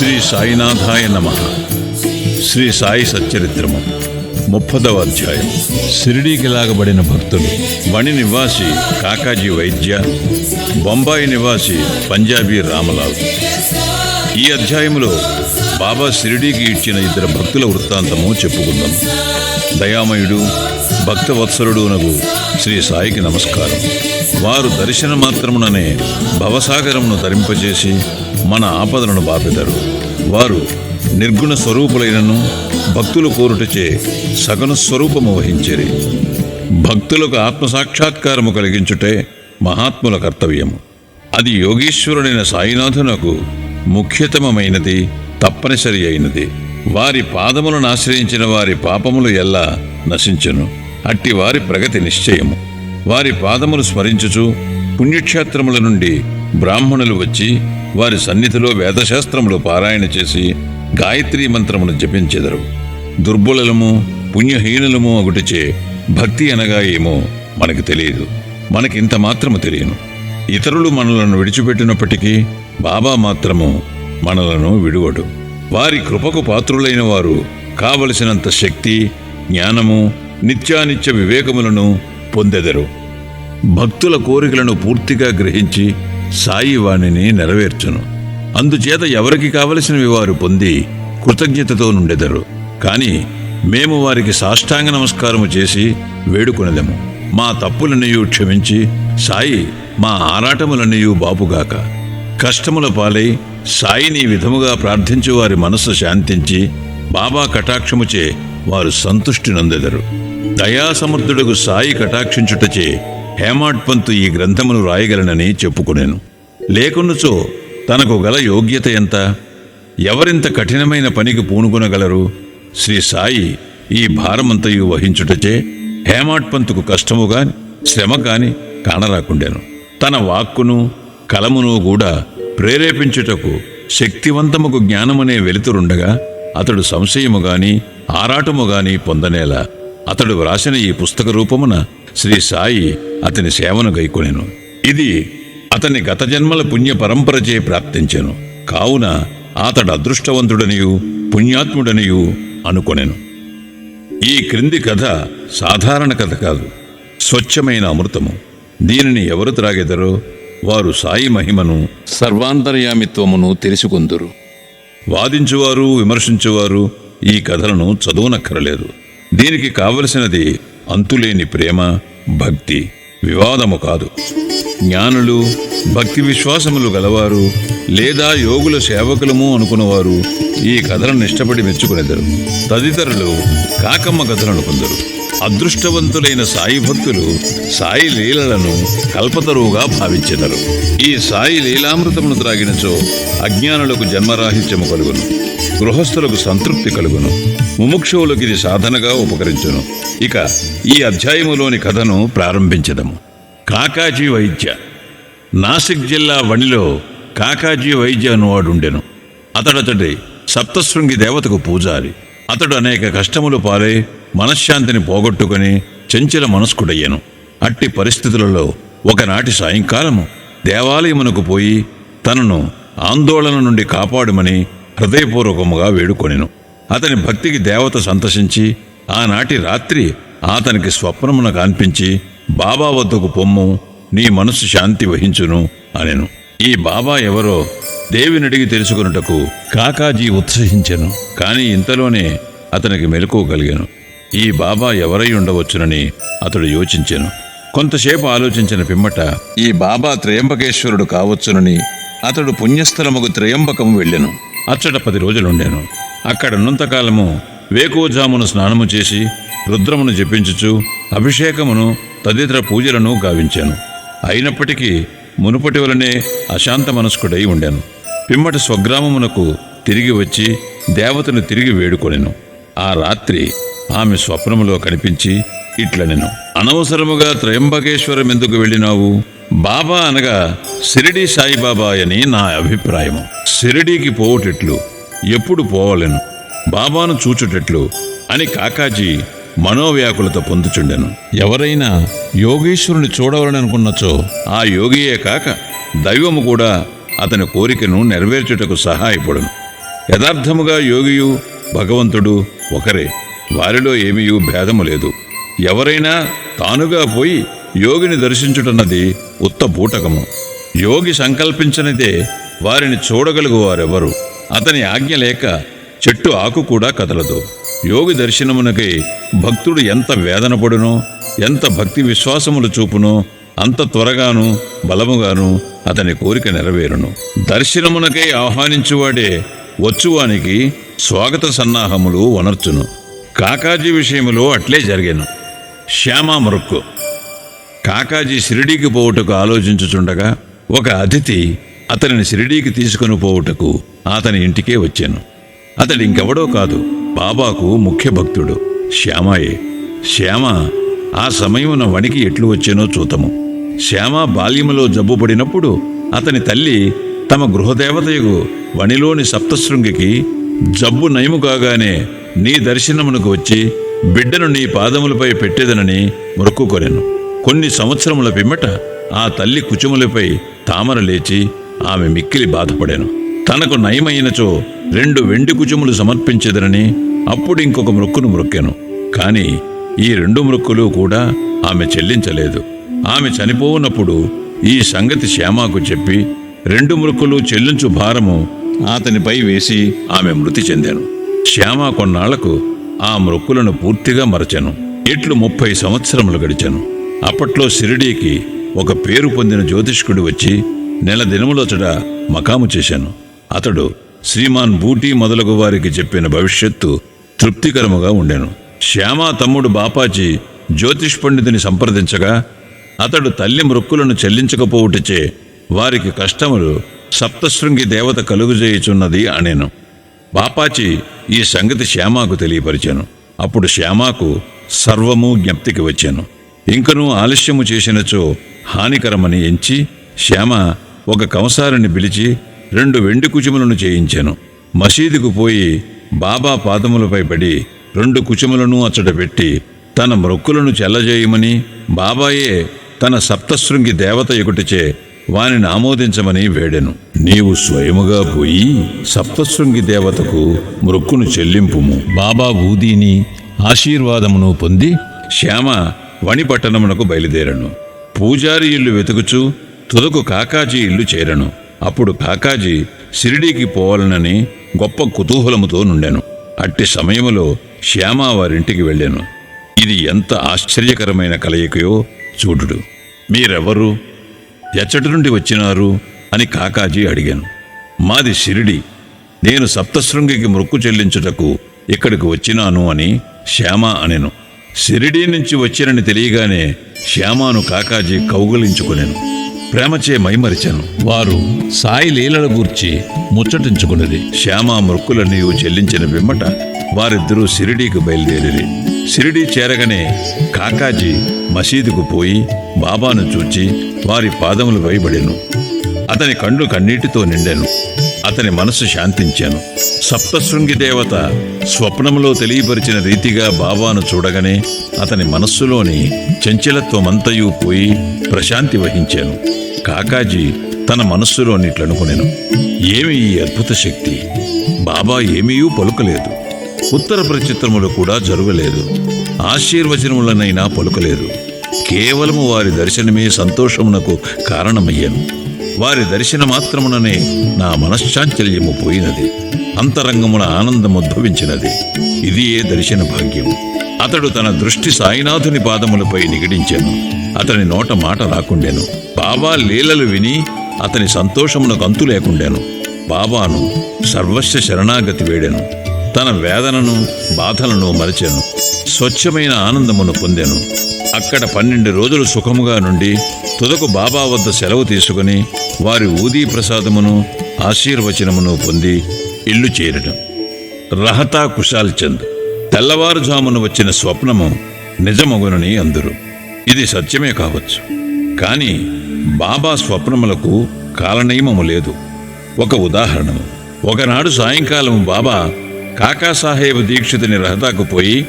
శ్రీ సాయినాథాయ నమ. శ్రీ సాయి సచ్చరిత్రము ముప్పదవ అధ్యాయం. షిరిడీకి లాగబడిన భక్తులు. వణి నివాసి కాకాజీ వైద్య బొంబాయి నివాసి పంజాబీ రామలాల్. ఈ అధ్యాయములో బాబా షిరిడీకి ఇచ్చిన ఇద్దరు భక్తుల వృత్తాంతము చెప్పుకుందాం. దయామయుడు భక్తవత్సలుడు నగు శ్రీ సాయికి నమస్కారం. వారు దర్శన మాత్రముననే భవసాగరమును ధరింపజేసి మన ఆపదలను బాపెదరు. వారు నిర్గుణ స్వరూపులైనను భక్తులు కోరుటచే సగను స్వరూపము వహించిరి. భక్తులకు ఆత్మసాక్షాత్కారము కలిగించుటే మహాత్ముల కర్తవ్యము. అది యోగీశ్వరుడైన సాయినాథునకు ముఖ్యతమమైనది తప్పనిసరి అయినది. వారి పాదములను ఆశ్రయించిన వారి పాపములు ఎల్లా నశించును. అట్టి వారి ప్రగతి నిశ్చయము. వారి పాదములు స్మరించుచు పుణ్యక్షేత్రముల నుండి బ్రాహ్మణులు వచ్చి వారి సన్నిధిలో వేదశాస్త్రములు పారాయణ చేసి గాయత్రీ మంత్రమును జపించెదరు. దుర్బలము పుణ్యహీనులము ఒకటిచే భక్తి అనగా ఏమో మనకు తెలియదు. మనకింత మాత్రము తెలియను. ఇతరులు మనలను విడిచిపెట్టినప్పటికీ బాబా మాత్రము మనలను విడువడు. వారి కృపకు పాత్రులైన వారు కావలసినంత శక్తి జ్ఞానము నిత్యానిత్య వివేకములను పొందెదరు. భక్తుల కోరికలను పూర్తిగా గ్రహించి సాయి వాణిని నెరవేర్చును. అందుచేత ఎవరికి కావలసినవి వారు పొంది కృతజ్ఞతతో నుండెదరు. కాని మేము వారికి సాష్టాంగ నమస్కారము చేసి వేడుకొనదము మా తప్పులనియు క్షమించి సాయి మా ఆరాటములన్నయూ బాపుగాక. కష్టముల పాలై సాయిని విధముగా ప్రార్థించు వారి మనస్సు శాంతించి బాబా కటాక్షముచే వారు సంతుష్టి నందెదరు. దయాసమర్థుడుకు సాయి కటాక్షించుటచే హేమాడ్ పంతు ఈ గ్రంథమును రాయగలనని చెప్పుకునేను. లేకున్నచో తనకు గల యోగ్యత ఎంత? ఎవరింత కఠినమైన పనికి పూనుకొనగలరు? శ్రీ సాయి ఈ భారమంతయు వహించుటచే హేమాడ్ పంతుకు కష్టము కాని శ్రమ కాని కానరాకుండాను. తన వాక్కును కలమును కూడా ప్రేరేపించుటకు శక్తివంతముకు జ్ఞానమనే వెలుతురుండగా అతడు సంశయము గాని ఆరాటము గాని పొందనేలా అతడు వ్రాసిన ఈ పుస్తక రూపమున శ్రీ సాయి అతని సేవను గైకొనెను. ఇది అతని గత జన్మల పుణ్య పరంపరచే ప్రాప్తించెను. కావున అతడు అదృష్టవంతుడనియు పుణ్యాత్ముడనియు అనుకొనెను. ఈ క్రింది కథ సాధారణ కథ కాదు స్వచ్ఛమైన అమృతము. దీనిని ఎవరు త్రాగెదరో వారు సాయి మహిమను సర్వాంతర్యామిత్వమును తెలుసుకుందురు వాదించువారు విమర్శించువారు ఈ కథలను చదువునక్కరలేదు. దీనికి కావలసినది అంతులేని ప్రేమ భక్తి వివాదము కాదు. జ్ఞానులు భక్తి విశ్వాసములు గలవారు లేదా యోగుల సేవకులము అనుకున్నవారు ఈ కథలను ఇష్టపడి మెచ్చుకునేదరు. తదితరులు కాకమ్మ కథలను కొందరు అదృష్టవంతులైన సాయి భక్తులు సాయి లీలలను కల్పతరువుగా భావించెదరు. ఈ సాయి లీలామృతమును త్రాగినచో అజ్ఞానులకు జన్మరాహిత్యము కలుగును. గృహస్థులకు సంతృప్తి కలుగును. ముముక్షువులకు ఇది సాధనగా ఉపకరించును. ఇక ఈ అధ్యాయములోని కథను ప్రారంభించదము. కాకాజీ వైద్య. నాసిక్ జిల్లా వణిలో కాకాజీ వైద్య అనువాడుండెను. అతడతడి సప్తశృంగి దేవతకు పూజారి. అతడు అనేక కష్టములు పాలై మనశ్శాంతిని పోగొట్టుకుని చెంచల మనస్కుడయ్యను. అట్టి పరిస్థితులలో ఒకనాటి సాయంకాలము దేవాలయమునకు పోయి తనను ఆందోళన నుండి కాపాడుమని హృదయపూర్వకముగా వేడుకొనెను. అతని భక్తికి దేవత సంతసించి ఆనాటి రాత్రి అతనికి స్వప్నమున కాన్పించి బాబా వద్దకు పొమ్ము నీ మనసు శాంతి వహించును అనెను. ఈ బాబా ఎవరో దేవినడిగి తెలుసుకున్నటకు కాకాజీ ఉత్సహించెను కాని ఇంతలోనే అతనికి మెలకువగలిగాను ఈ బాబా ఎవరై ఉండవచ్చునని అతడు యోచించెను. కొంతసేపు ఆలోచించిన పిమ్మట ఈ బాబా త్రయంబకేశ్వరుడు కావచ్చునని అతడు పుణ్యస్థలముకు త్రయంబకం వెళ్ళెను. అచ్చట పది రోజులుండెను. అక్కడున్నంతకాలము వేకోజామును స్నానము చేసి రుద్రమును జపించుచు అభిషేకమును తదితర పూజలను గావించాను. అయినప్పటికీ మునుపటి వలనే అశాంత మనస్కుడై ఉండాను. పిమ్మట స్వగ్రామమునకు తిరిగి వచ్చి దేవతను తిరిగి వేడుకొనెను. ఆ రాత్రి ఆమె స్వప్నములో కనిపించి ఇట్లనెను. అనవసరముగా త్రయంబకేశ్వరం ఎందుకు వెళ్ళినావు? బాబా అనగా సిరిడి సాయిబాబా అని నా అభిప్రాయము షిరిడీకి పోవటెట్లు ఎప్పుడు పోవలెను. బాబాను చూచుటెట్లు అని కాకాజీ మనోవ్యాకులత పొందుచుండెను. ఎవరైనా యోగీశ్వరుని చూడవలననుకున్నచో ఆ యోగియే కాక దైవము కూడా అతని కోరికను నెరవేర్చుటకు సహాయపడును. యథార్థముగా యోగియు భగవంతుడు ఒకరే. వారిలో ఏమీ భేదము లేదు. ఎవరైనా తానుగా పోయి యోగిని దర్శించుటన్నది ఉత్త బూటకము. యోగి సంకల్పించనిదే వారిని చూడగలుగువారెవరు. అతని ఆజ్ఞ లేక చెట్టు ఆకు కూడా కదలదు. యోగి దర్శనమునకై భక్తుడు ఎంత వేదన పడునో ఎంత భక్తి విశ్వాసములు చూపునో అంత త్వరగాను బలముగాను అతని కోరిక నెరవేరును. దర్శనమునకై ఆహ్వానించువాడే వచ్చువానికి స్వాగత సన్నాహములు వనర్చును. కాకాజీ విషయములో అట్లే జరిగాను. శ్యామా మరుక్కు. కాకాజీ షిరిడీకి పోవుటకు ఆలోచించుచుండగా ఒక అతిథి అతనిని షిరిడీకి తీసుకుని పోవుటకు అతని ఇంటికే వచ్చాను. అతడు ఇంకెవడో కాదు బాబాకు ముఖ్య భక్తుడు శ్యామాయే. శ్యామ ఆ సమయమున వణికి ఎట్లు వచ్చానో చూతము. శ్యామ బాల్యములో జబ్బుపడినప్పుడు అతని తల్లి తమ గృహదేవతయగు వణిలోని సప్తశృంగికి జబ్బు నయము కాగానే నీ దర్శనమునకు వచ్చి బిడ్డను నీ పాదములపై పెట్టేదనని మొక్కుకొనెను కొన్ని సంవత్సరముల పిమ్మట ఆ తల్లి కుచుములపై తామర లేచి ఆమె మిక్కిలి బాధపడాను. తనకు నయమైనచో రెండు వెండి కుచుములు సమర్పించదనని అప్పుడు ఇంకొక మృక్కును మృక్కెను కాని ఈ రెండు మృక్కులు కూడా ఆమె చెల్లించలేదు. ఆమె చనిపోవునప్పుడు ఈ సంగతి శ్యామాకు చెప్పి రెండు మృక్కులు చెల్లించు భారము అతనిపై వేసి ఆమె మృతి చెందాను. శ్యామ కొన్నాళ్ళకు ఆ మృక్కులను పూర్తిగా మరచాను. ఎట్లు ముప్పై సంవత్సరములు గడిచాను. అప్పట్లో షిరిడీకి ఒక పేరు పొందిన జ్యోతిష్కుడు వచ్చి నెల దినములొచట మకాము చేశాను. అతడు శ్రీమాన్ బూటీ మొదలగు వారికి చెప్పిన భవిష్యత్తు తృప్తికరముగా ఉండెను. శ్యామ తమ్ముడు బాపాజీ జ్యోతిష్ పండితుని సంప్రదించగా అతడు తల్లి మృక్కులను చెల్లించకపోవుటచే వారికి కష్టములు సప్తశృంగి దేవత కలుగుజేయుచున్నది అనేను. బాపాచి ఈ సంగతి శ్యామాకు తెలియపరిచాను. అప్పుడు శ్యామాకు సర్వము జ్ఞప్తికి వచ్చాను. ఇంకనూ ఆలస్యము చేసినచో హానికరమని ఎంచి శ్యామ ఒక కంసారిని పిలిచి రెండు వెండి కుచుములను చేయించాను. మసీదుకు పోయి బాబా పాదములపై పడి రెండు కుచుములను అచ్చట పెట్టి తన మ్రొక్కులను చెల్లజేయమని బాబాయే తన సప్తశృంగి దేవత ఎగుటిచే వానిని ఆమోదించమని వేడెను. నీవు స్వయముగా పోయి సప్తశృంగి దేవతకు మృక్కును చెల్లింపుము. బాబా ఊదీని ఆశీర్వాదమును పొంది శ్యామ వణిపట్టణమునకు బయలుదేరను. పూజారి ఇల్లు వెతుకుచు తుదకు కాకాజీ ఇల్లు చేరను. అప్పుడు కాకాజీ షిరిడీకి పోవాలనని గొప్ప కుతూహలముతో నుండెను. అట్టి సమయములో శ్యామ వారింటికి వెళ్ళాను. ఇది ఎంత ఆశ్చర్యకరమైన కలయికయో చూడుడు. మీరెవరు? ఎచ్చటి నుండి వచ్చినారు? అని కాకాజీ అడిగాను. మాది షిరిడి. నేను సప్తశృంగికి మొక్కు చెల్లించుటకు ఇక్కడికి వచ్చినాను అని శ్యామ అనెను. షిరిడీ నుంచి వచ్చినని తెలియగానే శ్యామాను కాకాజీ కౌగులించుకునేను. ప్రేమచే మైమరిచాను. వారు సాయి లీలల గూర్చి ముచ్చటించుకున్నది శ్యామ మృక్కులన్నీ చెల్లించిన పిమ్మట వారిద్దరూ షిరిడీకి బయలుదేరి షిరిడీ చేరగానే కాకాజీ మసీదుకు పోయి బాబాను చూచి వారి పాదములు పడెను అతని కండ్లు కన్నీటితో నిండాను. అతని మనసు శాంతించాను. సప్తశృంగి దేవత స్వప్నములో తెలియపరిచిన రీతిగా బాబాను చూడగానే అతని మనస్సులోని చంచలత్వమంతయూ పోయి ప్రశాంతి వహించాను. కాకాజీ తన మనస్సులో మనస్సులోనిట్లనుకునేను ఏమి ఈ అద్భుత శక్తి? బాబా ఏమీయూ పలుకలేదు. ఉత్తర ప్రచిత్రములు కూడా జరగలేదు. ఆశీర్వచనములనైనా పలుకలేదు. కేవలము వారి దర్శనమే సంతోషమునకు కారణమయ్యాను. వారి దర్శన మాత్రముననే నా మనశ్చాంచల్యము పోయినది. అంతరంగమున ఆనందముద్భవించినది. ఇది ఏ దర్శన భాగ్యం. అతడు తన దృష్టి సాయినాథుని పాదములపై నిగడించాను. అతని నోట మాట రాకుండెను. బాబా లీలలు విని అతని సంతోషమునకు అంతు లేకుండాను బాబాను సర్వస్వ శరణాగతి వేడెను. తన వేదనను బాధలను మరచాను. స్వచ్ఛమైన ఆనందమును పొందాను. అక్కడ పన్నెండు రోజులు సుఖముగా నుండి తుదకు బాబా వద్ద సెలవు తీసుకుని వారి ఊదీ ప్రసాదమును ఆశీర్వచనమును పొంది ఇల్లు చేరడం రహతా కుశాల్ చంద్ తెల్లవారుజామున వచ్చిన స్వప్నము నిజమగునని అందరు. ఇది సత్యమే కావచ్చు. కానీ బాబా స్వప్నములకు కాలనియమము లేదు. ఒక ఉదాహరణము. ఒకనాడు సాయంకాలం బాబా కాకాసాహేబ్ దీక్షితుని రహతాకు పోయి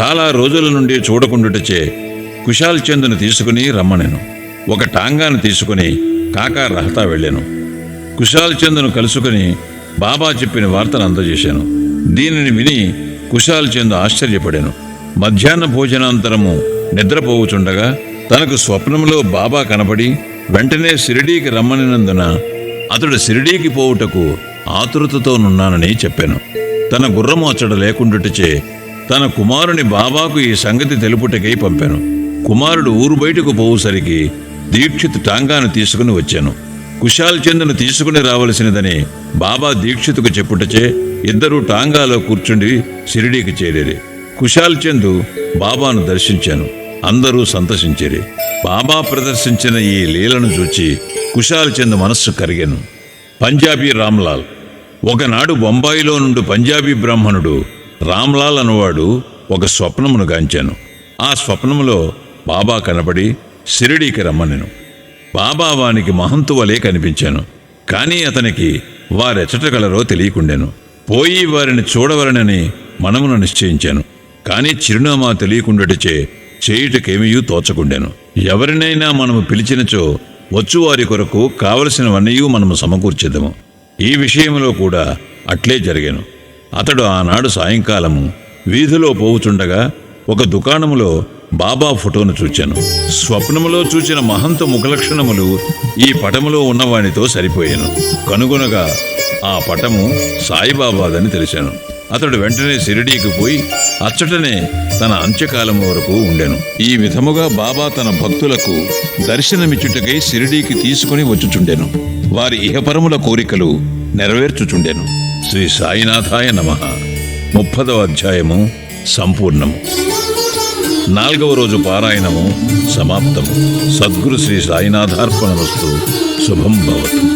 చాలా రోజుల నుండి చూడకుండుటచే కుశాల్ చందును తీసుకుని రమ్మనెను. ఒక టాంగాను తీసుకుని కాకా రహతా వెళ్ళాను. కుశాల్ చందును కలుసుకుని బాబా చెప్పిన వార్తను అందజేశాను. దీనిని విని కుశాల్ చంద్ ఆశ్చర్యపడాను. మధ్యాహ్న భోజనాంతరము నిద్రపోవుచుండగా తనకు స్వప్నంలో బాబా కనబడి వెంటనే షిరిడీకి రమ్మనినందున అతడు షిరిడీకి పోవుటకు ఆతురతతోనున్నానని చెప్పాను. తన గుర్రమోచడ లేకుండుటచే తన కుమారుని బాబాకు ఈ సంగతి తెలుపుటకై పంపాను. కుమారుడు ఊరు బయటకు పోవుసరికి దీక్షిత్ టాంగాను తీసుకుని వచ్చాను. కుశాల్ చంద్ను తీసుకుని రావలసినదని బాబా దీక్షితుకు చెప్పుటచే ఇద్దరూ టాంగాలో కూర్చుండి షిరిడీకి చేరేరి కుశాల్ చంద్ బాబాను దర్శించాను. అందరూ సంతసించిరి. బాబా ప్రదర్శించిన ఈ లీలను చూచి కుశాల్ చంద్ మనస్సు కరిగాను. పంజాబీ రామ్లాల్ ఒకనాడు బొంబాయిలో నుండి పంజాబీ బ్రాహ్మణుడు రామ్లాల్ అనువాడు ఒక స్వప్నమును గాంచాను. ఆ స్వప్నములో బాబా కనబడి షిరిడీకి రమ్మనెను. బాబా వానికి మహంతువలే కనిపించాను. కానీ అతనికి వారెచ్చటగలరో తెలియకుండాను. పోయి వారిని చూడవలనని మనమును నిశ్చయించాను. కానీ చిరునామా తెలియకుండాటిచే చేయుటకేమీయూ తోచకుండాను. ఎవరినైనా మనము పిలిచినచో వచ్చువారి కొరకు కావలసినవన్నీ మనము సమకూర్చేదము. ఈ విషయంలో కూడా అట్లే జరిగాను. అతడు ఆనాడు సాయంకాలము వీధిలో పోవుచుండగా ఒక దుకాణములో బాబా ఫోటోను చూచాను. స్వప్నములో చూచిన మహంత ముఖలక్షణములు ఈ పటములో ఉన్నవానితో సరిపోయాను. కనుగొనగా ఆ పటము సాయిబాబాదని తెలిసాను. అతడు వెంటనే షిరిడీకి పోయి అచ్చటనే తన అంత్యకాలం వరకు ఉండెను. ఈ విధముగా బాబా తన భక్తులకు దర్శనమిచ్చుటకై షిరిడీకి తీసుకుని వచ్చుచుండెను. వారి ఇహపరముల కోరికలు నెరవేర్చుచుండెను. శ్రీ సాయినాథాయ నమ. ముప్పదవ అధ్యాయము సంపూర్ణము. నాలుగవ రోజు పారాయణము సమాప్తము. సద్గురు శ్రీ సాయినాథార్పణమస్తు. శుభం భవతు.